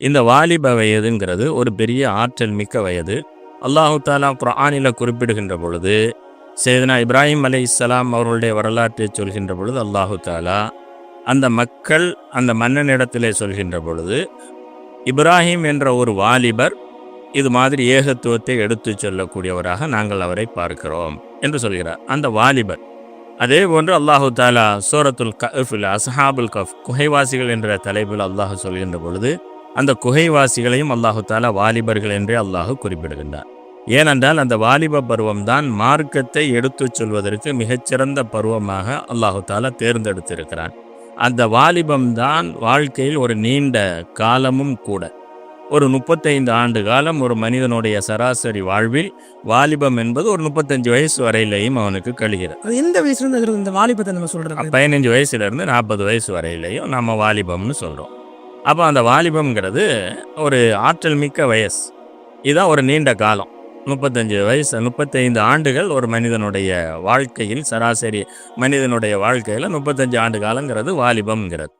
இந்த வாலிப வயதுங்கிறது ஒரு பெரிய ஆற்றல் மிக்க வயது. அல்லாஹு தாலா குர்ஆனில் குறிப்பிடுகின்ற பொழுது சேதனா இப்ராஹிம் அலை இஸ்லாம் அவர்களுடைய வரலாற்றை சொல்கின்ற பொழுது அல்லாஹு தாலா அந்த மக்கள் அந்த மன்னனிடத்திலே சொல்கின்ற பொழுது இப்ராஹிம் என்ற ஒரு வாலிபர் இது மாதிரி ஏகத்துவத்தை எடுத்துச் சொல்லக்கூடியவராக நாங்கள் அவரை பார்க்கிறோம் என்று சொல்கிறார். அந்த வாலிபர் அதே போன்று அல்லாஹு தாலா சூரத்துல் கஃபில் அஸ்ஹாபுல் கஃப் குகைவாசிகள் என்ற தலைப்பில் அல்லாஹ் சொல்கின்ற பொழுது அந்த குகைவாசிகளையும் அல்லாஹு தாலா வாலிபர்கள் என்றே அல்லாஹ் குறிப்பிடுகின்றார் ஏனென்றால் அந்த வாலிப பருவம் தான் மார்க்கத்தை எடுத்துச் சொல்வதற்கு மிகச்சிறந்த பருவமாக அல்லாஹு தாலா தேர்ந்தெடுத்திருக்கிறான். அந்த வாலிபம் தான் வாழ்க்கையில் ஒரு நீண்ட காலமும் கூட. ஒரு முப்பத்தைந்து ஆண்டு காலம் ஒரு மனிதனுடைய சராசரி வாழ்வில் வாலிபம் என்பது ஒரு முப்பத்தஞ்சு வயசு வரையிலையும் அவனுக்கு கழிகிறது. எந்த வயசுல இருந்து இந்த வாலிபத்தை நம்ம சொல்றது? பதினஞ்சு வயசுலேருந்து நாற்பது வயசு வரையிலையும் நம்ம வாலிபம்னு சொல்கிறோம் அப்போ அந்த வாலிபம்ங்கிறது ஒரு ஆற்றல் மிக்க வயசு. இதுதான் ஒரு நீண்ட காலம். முப்பத்தஞ்சு வயசு முப்பத்தைந்து ஆண்டுகள் ஒரு மனிதனுடைய வாழ்க்கையில் சராசரி மனிதனுடைய வாழ்க்கையில் முப்பத்தஞ்சு ஆண்டு காலங்கிறது வாலிபம்ங்கிறது.